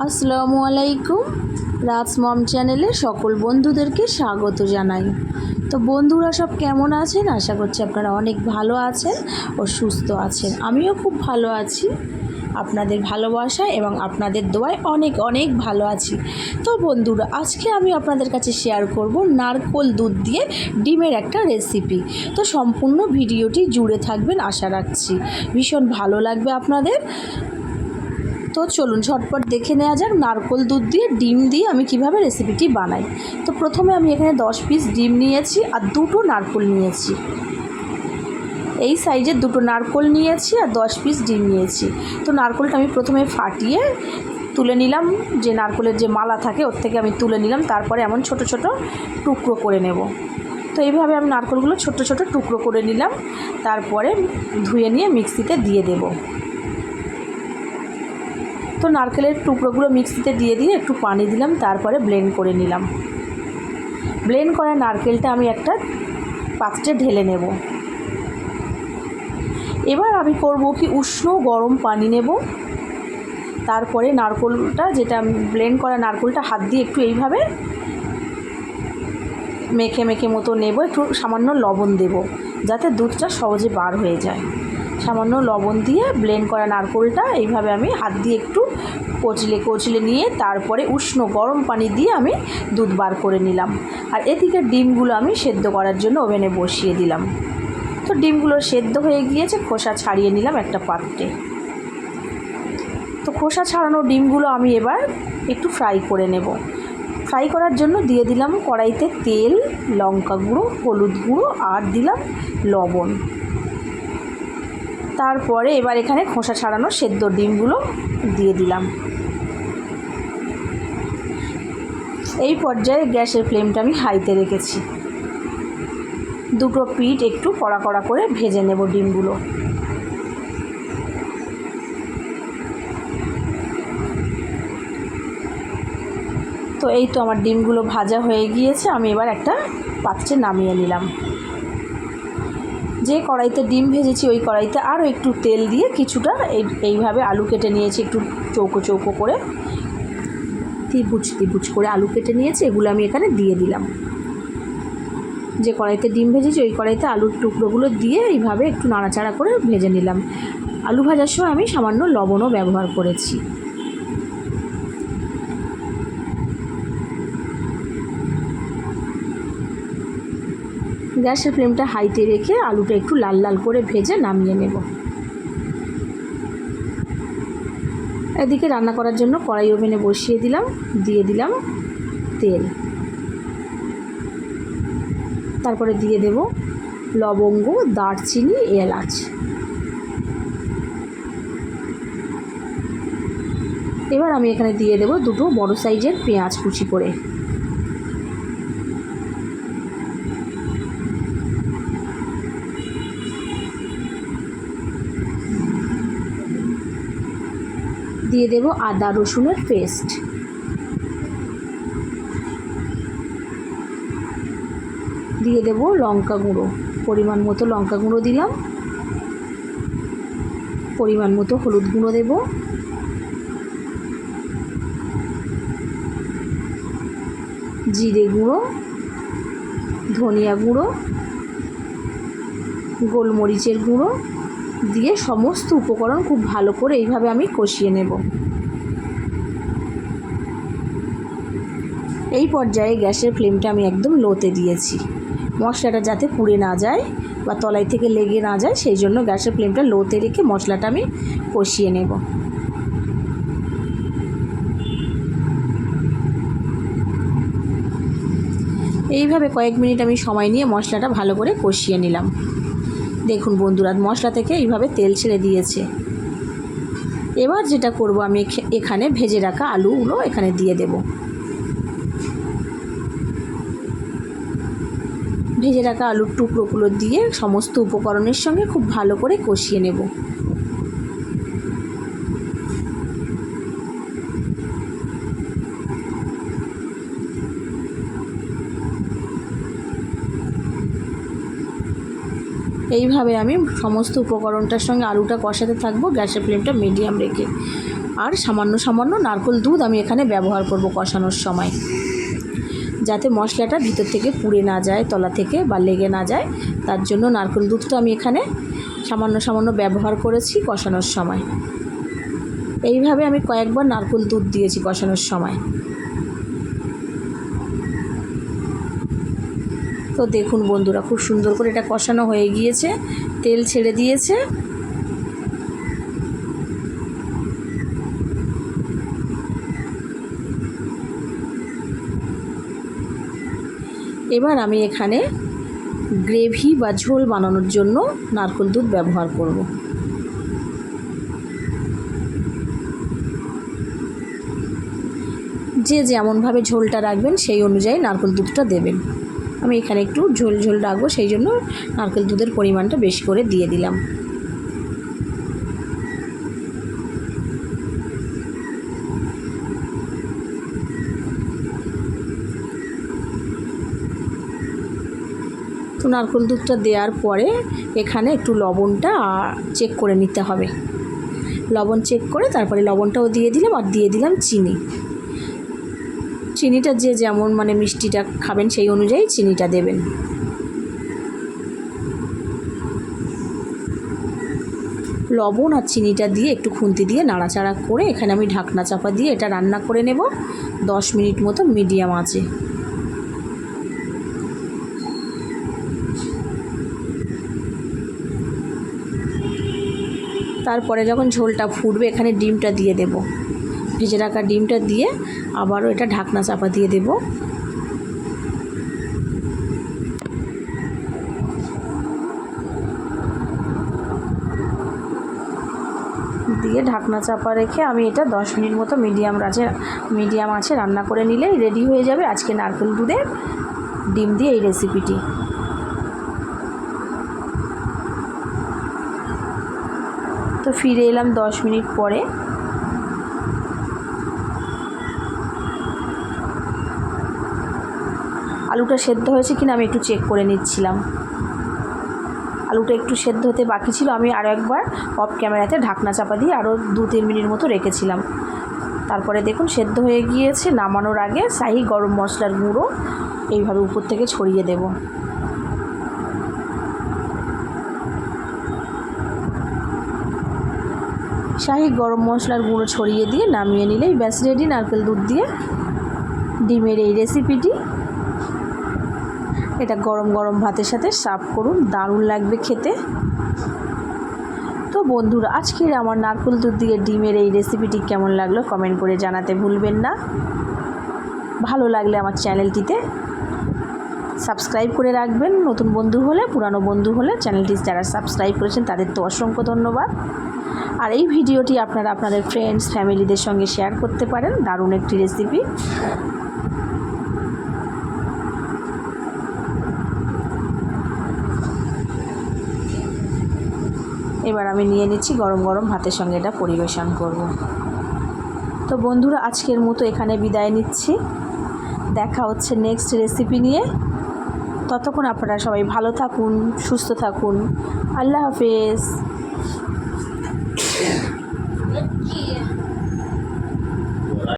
আসসালামু আলাইকুম। রাজ মম চ্যানেলে সকল বন্ধুদেরকে স্বাগত জানাই। তো বন্ধুরা সব কেমন আছেন? আশা করছি আপনারা অনেক ভালো আছেন ও সুস্থ আছেন। আমিও খুব ভালো আছি। আপনাদের ভালোবাসা এবং আপনাদের দোয়ায় অনেক অনেক ভালো আছি। তো বন্ধুরা, আজকে আমি আপনাদের কাছে শেয়ার করব নারকোল দুধ দিয়ে ডিমের একটা রেসিপি তো সম্পূর্ণ ভিডিওটি জুড়ে থাকবেন, আশা রাখছি। ভীষণ ভালো লাগবে আপনাদের। তো চলুন ঝটপট দেখে নেওয়া যাক নারকোল দুধ দিয়ে, ডিম দিয়ে আমি কীভাবে রেসিপিটি বানাই। তো প্রথমে আমি এখানে দশ পিস ডিম নিয়েছি আর দুটো নারকোল নিয়েছি। এই সাইজের দুটো নারকোল নিয়েছি আর দশ পিস ডিম নিয়েছি। তো নারকোলটা আমি প্রথমে ফাটিয়ে তুলে নিলাম। যে নারকোলের যে মালা থাকে, ওর থেকে আমি তুলে নিলাম। তারপরে এমন ছোট ছোট টুকরো করে নেব। তো এইভাবে আমি নারকোলগুলো ছোট ছোট টুকরো করে নিলাম। তারপরে ধুয়ে নিয়ে মিক্সিতে দিয়ে দেবো। তো নারকেলের টুকরোগুলো মিক্সিতে দিয়ে দিয়ে একটু পানি দিলাম, তারপরে ব্লেন্ড করে নিলাম। ব্লেন্ড করা নারকেলটা আমি একটা পাত্রে ঢেলে নেব। এবার আমি করব কি উষ্ণ গরম পানি নেব। তারপরে নারকোলটা যেটা ব্লেন্ড করা নারকোলটা হাত দিয়ে একটু এইভাবে মেখে মেখে মতো নেব, একটু সামান্য লবণ দেব, যাতে দুধটা সহজে বার হয়ে যায়। সামান্য লবণ দিয়ে ব্লেন্ড করা নারকোলটা। এইভাবে আমি হাত দিয়ে একটু কচলে কচলে নিয়ে তারপরে উষ্ণ গরম পানি দিয়ে আমি দুধ বার করে নিলাম। আর এদিকে ডিমগুলো আমি সেদ্ধ করার জন্য ওভেনে বসিয়ে দিলাম। তো ডিমগুলো সেদ্ধ হয়ে গিয়েছে, খোসা ছাড়িয়ে নিলাম একটা পাত্রে। তো খোসা ছাড়ানো ডিমগুলো আমি এবার একটু ফ্রাই করে নেব। ফ্রাই করার জন্য দিয়ে দিলাম কড়াইতে তেল, লঙ্কা গুঁড়ো, হলুদ গুঁড়ো, আর দিলাম লবণ। তারপরে এবার এখানে খোসা ছাড়ানো সেদ্ধ ডিমগুলো দিয়ে দিলাম। এই পর্যায়ে গ্যাসের ফ্লেমটা আমি হাইতে রেখেছি। দুটো পিঠ একটু কড়া কড়া করে ভেজে নেব ডিমগুলো। তো এই তো আমার ডিমগুলো ভাজা হয়ে গিয়েছে, আমি এবার একটা পাত্রে নামিয়ে নিলাম। যে কড়াইতে ডিম ভেজেছি, ওই কড়াইতে আরও একটু তেল দিয়ে কিছুটা এই, এইভাবে আলু কেটে নিয়েছি, একটু চৌকো চৌকো করে। ত্রিভুজ ত্রিভুজ করে আলু কেটে নিয়েছি, এগুলো আমি এখানে দিয়ে দিলাম। যে কড়াইতে ডিম ভেজেছি, ওই কড়াইতে আলুর টুকরোগুলো দিয়ে এইভাবে একটু নাড়াচাড়া করে ভেজে নিলাম। আলু ভাজার সময় আমি সামান্য লবণও ব্যবহার করেছি। গ্যাসের ফ্লেমটা হাইতে রেখে আলুটা একটু লাল লাল করে ভেজে নামিয়ে নেব। এদিকে রান্না করার জন্য কড়াই ওভেনে বসিয়ে দিলাম, দিয়ে দিলাম তেল। তারপরে দিয়ে দেব লবঙ্গ, দারচিনি, এলাচ। এবার আমি এখানে দিয়ে দেব দুটো বড় সাইজের পেঁয়াজ কুচি করে। দিয়ে দেব আদা রসুনের পেস্ট। দিয়ে দেব লঙ্কা গুঁড়ো। পরিমাণ মতো লঙ্কা গুঁড়ো দিলাম। পরিমাণ মতো হলুদ গুঁড়ো দেব। জিরে গুঁড়ো, ধনিয়া গুঁড়ো, গোলমরিচের গুঁড়ো দিয়ে সমস্ত উপকরণ খুব ভালো করে এইভাবে আমি কষিয়ে নেব। এই পর্যায়ে গ্যাসের ফ্লেমটা আমি একদম লোতে দিয়েছি। মশলাটা যাতে পুড়ে না যায় বা তলাই থেকে লেগে না যায়, সেই জন্য গ্যাসের ফ্লেমটা লোতে রেখে মশলাটা আমি কষিয়ে নেব। এইভাবে কয়েক মিনিট আমি সময় নিয়ে মশলাটা ভালো করে কষিয়ে নিলাম। দেখুন বন্ধুরা মশলা থেকে এইভাবে তেল ছেড়ে দিয়েছে। এবার যেটা করব, আমি এখানে ভেজে রাখা আলুগুলো এখানে দিয়ে দেব। ভেজে রাখা আলুর টুকরোগুলো দিয়ে সমস্ত উপকরণের সঙ্গে খুব ভালো করে কষিয়ে নেব। এইভাবে আমি সমস্ত উপকরণটার সঙ্গে আলুটা কষাতে থাকব, গ্যাসের ফ্লেমটা মিডিয়াম রেখে। আর সামান্য সামান্য নারকোল দুধ আমি এখানে ব্যবহার করব কষানোর সময়। যাতে মশলাটা ভিতর থেকে পুড়ে না যায়, তলা থেকে বা লেগে না যায়। তার জন্য নারকেল দুধটা আমি এখানে সামান্য সামান্য ব্যবহার করেছি কষানোর সময়। এইভাবে আমি কয়েকবার নারকেল দুধ দিয়েছি কষানোর সময়। তো দেখুন বন্ধুরা, খুব সুন্দর করে এটা কষানো হয়ে গিয়েছে, তেল ছেড়ে দিয়েছে। এবার আমি এখানে গ্রেভি বা ঝোল বানানোর জন্য নারকেল দুধ ব্যবহার করব। যে যেমনভাবে ঝোলটা রাখবেন, সেই অনুযায়ী নারকেল দুধটা দেবেন। আমি এখানে একটু ঝোল ঝোল রাখব, সেই জন্য নারকেল দুধের পরিমাণটা বেশি করে দিয়ে দিলাম। তো নারকেল দুধটা দেওয়ার পরে এখানে একটু লবণটা চেক করে নিতে হবে। লবণ চেক করে তারপরে লবণটাও দিয়ে দিলাম আর দিয়ে দিলাম চিনি। চিনিটা যে যেমন মানে মিষ্টিটা খাবেন সেই অনুযায়ী চিনিটা দেবেন। লবণ আর চিনিটা দিয়ে একটু খুন্তি দিয়ে নাড়াচাড়া করে এখানে আমি ঢাকনা চাপা দিয়ে এটা রান্না করে নেব। দশ মিনিট মতো মিডিয়াম আছে তারপরে যখন ঝোলটা ফুটবে এখানে ডিমটা দিয়ে দেব। ভেজে রাখা ডিমটা দিয়ে আবারও এটা ঢাকনা চাপা দিয়ে দেব। দিয়ে ঢাকনা চাপা রেখে আমি এটা দশ মিনিট মতো মিডিয়াম রাজে, মিডিয়াম আছে রান্না করে নিলেই রেডি হয়ে যাবে আজকে নারকেল দুধের ডিম দিয়ে এই রেসিপিটি। তো ফিরে এলাম দশ মিনিট পরে। আলুটা সেদ্ধ হয়েছে কিনা আমি একটু চেক করে নিচ্ছিলাম। আলুটা একটু সেদ্ধ হতে বাকি ছিল, আমি আরও একবার অফ ক্যামেরাতে ঢাকনা চাপা দিয়ে আরও দু তিন মিনিট মতো রেখেছিলাম। তারপরে দেখুন, সেদ্ধ হয়ে গিয়েছে, নামানোর আগে শাহি গরম মশলার গুঁড়ো এইভাবে উপর থেকে ছড়িয়ে দেবো। শাহি গরম মশলার গুঁড়ো ছড়িয়ে দিয়ে নামিয়ে নিলেই ব্যাস রেডি নারকেল দুধ দিয়ে ডিমের এই রেসিপিটি এটা গরম গরম ভাতের সাথে সার্ভ করুন, দারুণ লাগবে খেতে। তো বন্ধুরা, আজকের আমার নারকেল দুধ দিয়ে ডিমের এই রেসিপিটি কেমন লাগল কমেন্ট করে জানাতে ভুলবেন না। ভালো লাগলে আমার চ্যানেলটিতে সাবস্ক্রাইব করে রাখবেন। নতুন বন্ধু হলে, পুরানো বন্ধু হলে চ্যানেলটি যারা সাবস্ক্রাইব করেছেন, তাদের তো অসংখ্য ধন্যবাদ। আর এই ভিডিওটি আপনারা আপনাদের ফ্রেন্ডস ফ্যামিলিদের সঙ্গে শেয়ার করতে পারেন। দারুণ একটি রেসিপি এবার আমি নিয়ে নিচ্ছি গরম গরম ভাতের সঙ্গে এটা পরিবেশন করব। তো বন্ধুরা, আজকের মতো এখানে বিদায় নিচ্ছি। দেখা হচ্ছে নেক্সট রেসিপি নিয়ে। ততক্ষণ আপনারা সবাই ভালো থাকুন, সুস্থ থাকুন। আল্লাহ হাফেজ।